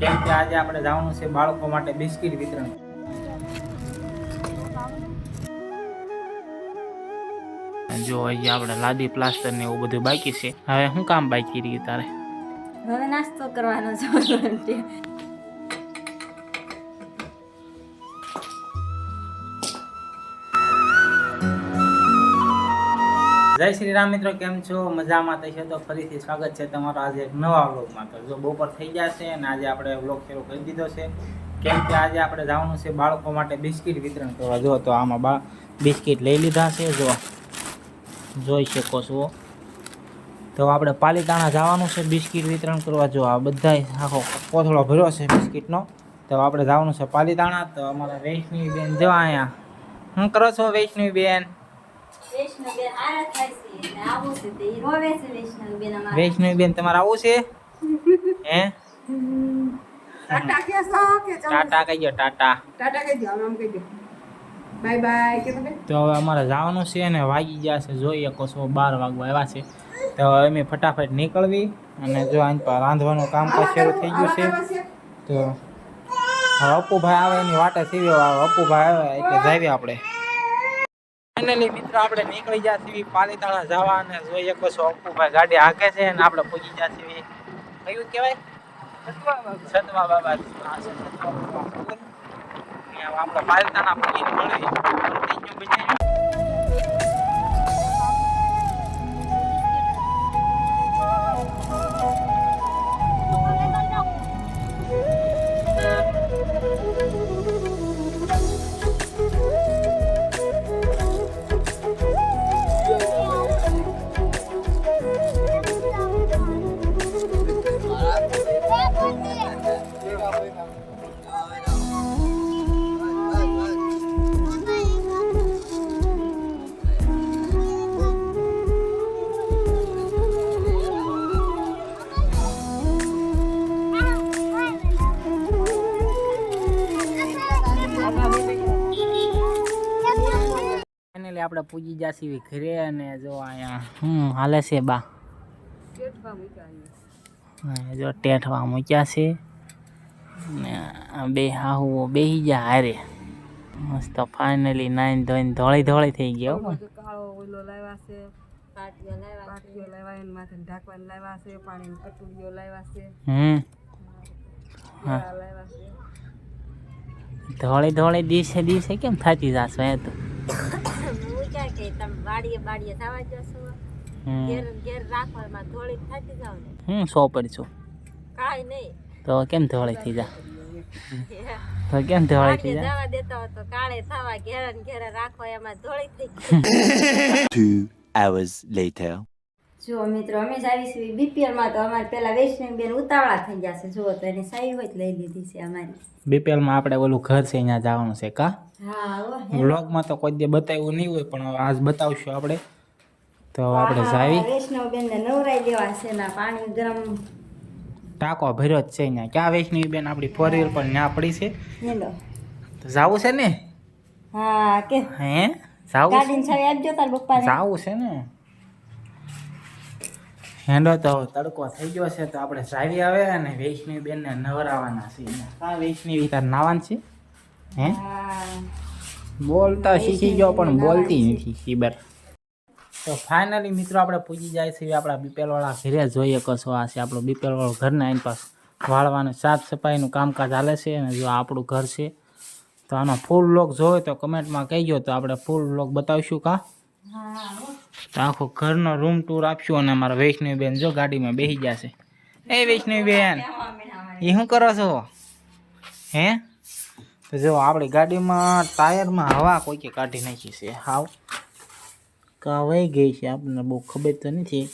કેમ કે આજે આપણે જવાનું છે બાળકો માટે બિસ્કિટ વિતરણ. જો અહીંયા આપણે લાદી, પ્લાસ્ટર ને એવું બધું બાકી છે. હવે શું કામ બાકી રહ્યું તારે? હવે નાસ્તો કરવાનો છે જય શ્રી રામ મિત્રો, કેમ છો? મજામાં થશે તો ફરીથી સ્વાગત છે તમારો આજે એક નવા વ્લોગમાં. તો જો બપોર થઈ ગયા છે અને આજે આપણે વ્લોગ શરૂ કરી દીધો છે. કેમ કે આજે આપણે જવાનું છે બાળકો માટે બિસ્કિટ વિતરણ કરવા. જો તો આમાં બા બિસ્કિટ લઈ લીધા છે જો જોઈ શકો છો. તો આપણે પાલીતાણા જવાનું છે બિસ્કિટ વિતરણ કરવા. જો આ બધા આખો કોથળો ભર્યો છે બિસ્કિટનો. તો આપણે જવાનું છે પાલીતાણા. તો અમારા વૈષ્ણવી બેન જો અહીંયા શું કરો છો વૈષ્ણવી બેન? વૈષ્ણવબેન વૈષ્ણવી બેન તમારે આવું છે? હે? ટાટા કહી દો ટાટા ટાટા. કહી દો આમ કહી દો બાય બાય કે તો હવે અમારે જવાનું છે ને વાગી ગયા છે જોઈએ શકો બાર વાગવા આવ્યા છે. તો હવે અમે ફટાફટ નીકળવી અને જો આની પર રાંધવાનું કામકાજ શરૂ થઈ ગયું છે. તો હવે અપુભાઈ આવે એની વાટે આવે અપુભાઈ આવે એટલે જાવી આપણે. ફાઇનલી મિત્રો, આપણે નીકળી ગયા છીએ પાલીતાણા જવા અને જોઈ એક છો અપ્પુભાઈ ગાડી હાકે છે અને આપણે પૂજી ગયા છીએ. કયું કહેવાય? સતવા બાબા. સતવા બાબા. આપણે પાલીતાણા પહોંચીને મળીએ આપણે પૂજી જાસી ઘરે અને જો અહીંયા હમ હાલે છે બા. જો ટેઠવા મૂક્યા છે. ને બે હાહુઓ બેહી ગયા હારે. મસ્ત ફાઇનલી નાઈન ધોઈને ધોળી ધોળી થઈ ગયા પણ. કાળો ઓલો લાવ્યા છે પાટીઓ લાવ્યા છે. માથે ઢાંકવાન લાવ્યા છે પાણીની કટોરીઓ લાવ્યા છે. હમ. કેળા લાવ્યા છે ધોળી ધોળી દિવસે દિવસે કેમ થતી જાશો એ તો? તમે વાડીએ બાડીએ થવા જશો ઘેર ઘેર રાખવામાં થોડી થતી જાવ ને. હું સો પડશું કાંઈ નહીં. તો કેમ ધોળી થઈ જા? તો કેમ ધોળી થઈ વાડીએ જા? જવા દેતા હોય તો કાળે થવા ઘેરા ને ઘેર રાખો એમાં ધોળી થઈ ગઈ Two hours later. જો મિત્રો અમે જ આવી છીએ. બીપીએલ તો અમારે પેલા વૈષ્ણવ બેન ઉતાવળા થઈ ગયા છે. જુઓ તો એની સાઈ હોય લઈ લીધી છે અમારી. બીપીએલમાં આપણે ઓલું ઘર છે અહીંયા જવાનું છે કા? વ્લોગમાં તો કોઈ દે બતાવ્યું નહીં હોય પણ આજ બતાવશું આપણે. તો આપણે જાવી. વૈષ્ણવ બેન ને નવરાઈ દેવા છે ના પાણી ગરમ. ટાંકો ભર્યો જ છે અહીંયા. ક્યાં વૈષ્ણવી બેન આપણી ફોર વ્હીલ પણ ત્યાં પડી છે? તો જાવું છે ને? હા કે હે? જાવું ગાડીની છાવી આપજો તાર પપ્પાને. જાવું છે ને? હેંડો તો તડકો થઈ ગયો છે તો આપણે જાવી આવે અને વૈષ્ણવી બેનને નવરાવાના છીએ. હા વૈષ્ણવી તાર નાવાન છે? હે? બોલતા શીખી ગયો પણ બોલતી નથી, ખીબર. તો ફાઇનલી મિત્રો આપણે પૂજી જાય છે આપણા બીપેલવાળા ઘરે જોઈએ કશો આ છે. આપણો બીપીએલવાળો ઘરના એની પાસે વાળવાનું, સાફ સફાઈનું કામકાજ ચાલે છે અને જો આપણું ઘર છે, તો આનો ફૂલ લોક જોવે તો કમેન્ટમાં કહીજો. તો આપણે ફૂલ લોક બતાવીશું કા? હો. તો આખો ઘરનો રૂમ ટૂર આપશું અને અમારા વૈષ્ણવી બેન જો ગાડીમાં બેસી જશે એ વૈષ્ણવી બેન એ શું કરો છો? હે? તો જો આપણી ગાડીમાં ટાયરમાં હવા કોઈકે કાઢી નાખી છે. હાવ. કા વહી ગઈ છે આપણને બહુ ખબર તો નથી.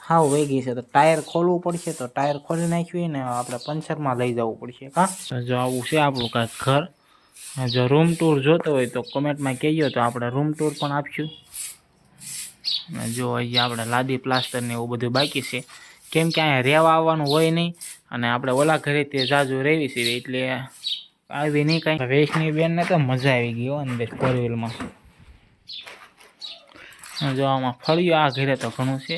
હાવ વહી ગઈ છે. તો ટાયર ખોલવું પડશે તો ટાયર ખોલી નાખ્યું ને આપણે પંચરમાં લઈ જવું પડશે. કા જો આવું છે આપણું કાંઈક ઘર. જો રૂમ ટૂર જોતો હોય તો કોમેન્ટમાં કહેજો તો આપણે રૂમ ટૂર પણ આપશું. જો અહીંયા આપણે લાદી પ્લાસ્ટર ને એવું બધું બાકી છે. કેમ કે અહીંયા રહેવા આવવાનું હોય નહીં અને આપણે ઓલા ઘરે તે જાજુ રહેવી છે એટલે આવી નહીં કાંઈ. વૈષ્ણવી બેનને તો મજા આવી ગઈ હો અંદર ફોર વ્હીલમાં જો આમાં ફળિયું આ ઘરે તો ઘણું છે.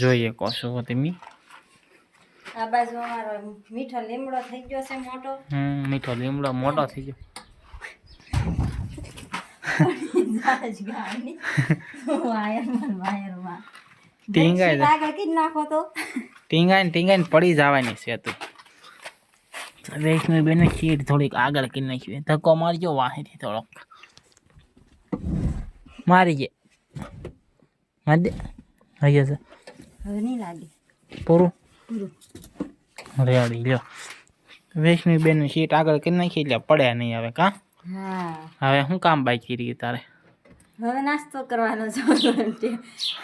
જોઈએ છો તમે. આ બાજુ અમારો મીઠો લીમડો થઈ ગયો છે મોટો. હમ મીઠો લીમડો મોટો થઈ ગયો જાજ ગાડી વાયરમાં ને વાયરમાં ટીંગાય બેડશીટ આગળ કીધ નાખો તો ટીંગાઈને ટીંગાઈને પડી જવાની છે તું વૈષ્ણવી બેન શીટ થોડીક આગળ કરી નાખી ધક્કો મારજો વાહેથી થોડોક મારી જે મારી હૈયા હવે નહીં લાગે પૂરું પૂરું રેડી લ્યો વૈષ્ણવી બેન શીટ આગળ કરી નાખી એટલે પડ્યા નહીં હવે કા હવે શું કામ બાકી રહી તારે હવે નાસ્તો કરવાનો છે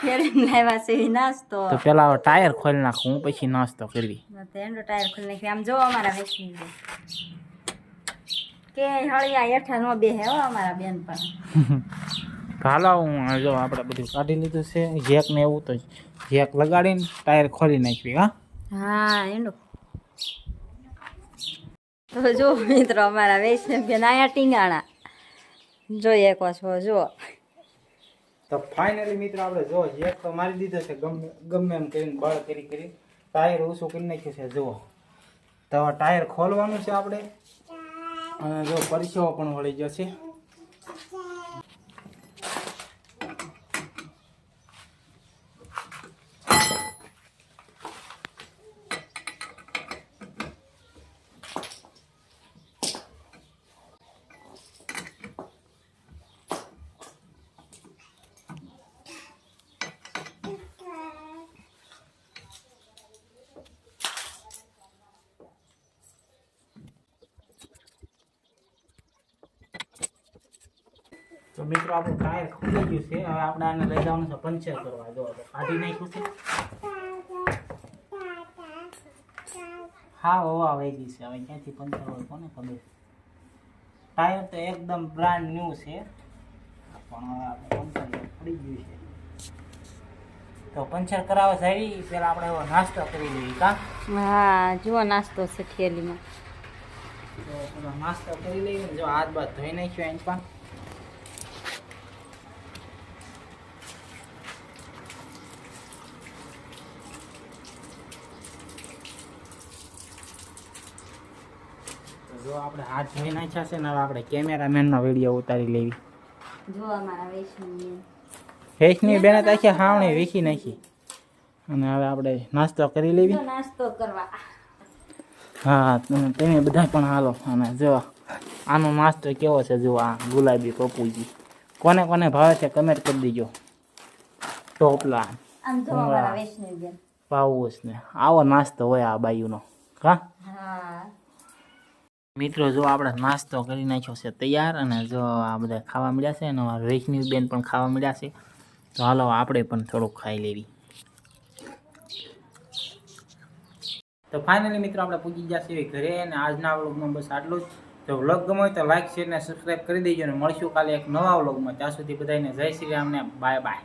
ફેરીને લાવ્યા છે નાસ્તો. તો પેલા ટાયર ખોલી નાખું હું પછી નાસ્તો કરવી. એનો ટાયર ખોલી નાખી આમ જો અમારા વૈષ્ણવી કે હળિયા હેઠા નો બેહે હો અમારા બેન પણ. હાલો હું જો આપણે બધું કાઢી લીધું છે. જેક ને એવું તો જેક લગાડીને ટાયર ખોલી નાખવી હા? હા એન્ડો તો જો મિત્રો અમારા વૈષ્ણવ બેન આયા ટીંગાણા. જોઈએ કો છો જો તો ફાઇનલી મિત્રો આપણે જો, એક તો મારી દીધો છે ગમે ગમે એમ કરીને બળ કરી કરી ટાયર ઓછું કરી નાખ્યું છે, જુઓ. તો ટાયર ખોલવાનું છે આપણે. અને જો પરસેવો પણ વળી ગયો છે તો મિત્રો આપણું ટાયર ખુલી ગયું છે. હવે આપણે આને લઈ જવાનું છે પંચર કરવા. જો કાઢી નાખ્યું છે. હા હવા આવી ગઈ છે. હવે ક્યાંથી પંચર હોય કોને ખબર? ટાયર તો એકદમ બ્રાન્ડ ન્યૂ છે. પણ હવે આપણે પંચર પડી ગયું છે. તો પંચર કરાવવા જઈ પેલા આપણે એવો નાસ્તો કરી લઈએ કા? હા જુઓ નાસ્તો છે થેલીમાં. તો નાસ્તો કરી લઈએ. જો હાથ બાદ ધોઈ નાખ્યો એમ પણ. જો આપણે હાથ ધોઈ નાખ્યા છે ને હવે આપણે કેમેરામેનનો વીડિયો ઉતારી લેવી. જો અમારા વૈષ્ણવ ફેસની બેને તો આખી હાવણી વીખી નાખી. અને હવે આપણે નાસ્તો કરી લેવી. નાસ્તો કરવા. હા તમે બધા પણ હાલો. અને જો આનો નાસ્તો કેવો છે જો આ ગુલાબી પપુજી. કોને કોને ભાવે છે કમેન્ટ કરી દીજો. ટોપલા વૈષ્ણવ પાઉસ ને. આવો નાસ્તો હોય આ બાયુનો. હા. મિત્રો, જો આપણે નાસ્તો કરી નાખ્યો છે તૈયાર અને જો આ બધા ખાવા મળ્યા છે અને વૈષ્ણવી બેન પણ ખાવા મળ્યા છે. તો હાલો આપણે પણ થોડુંક ખાઈ લેવી. તો ફાઇનલી મિત્રો, આપણે પૂછી ગયા છીએ ઘરે અને આજના વ્લોગમાં બસ આટલું જ. તો વ્લોગ ગમે હોય તો લાઈક શેર અને સબસ્ક્રાઈબ કરી દેજો અને મળશું કાલે એક નવા વ્લોગમાં. ત્યાં સુધી બધાને જય શ્રી રામને બાય બાય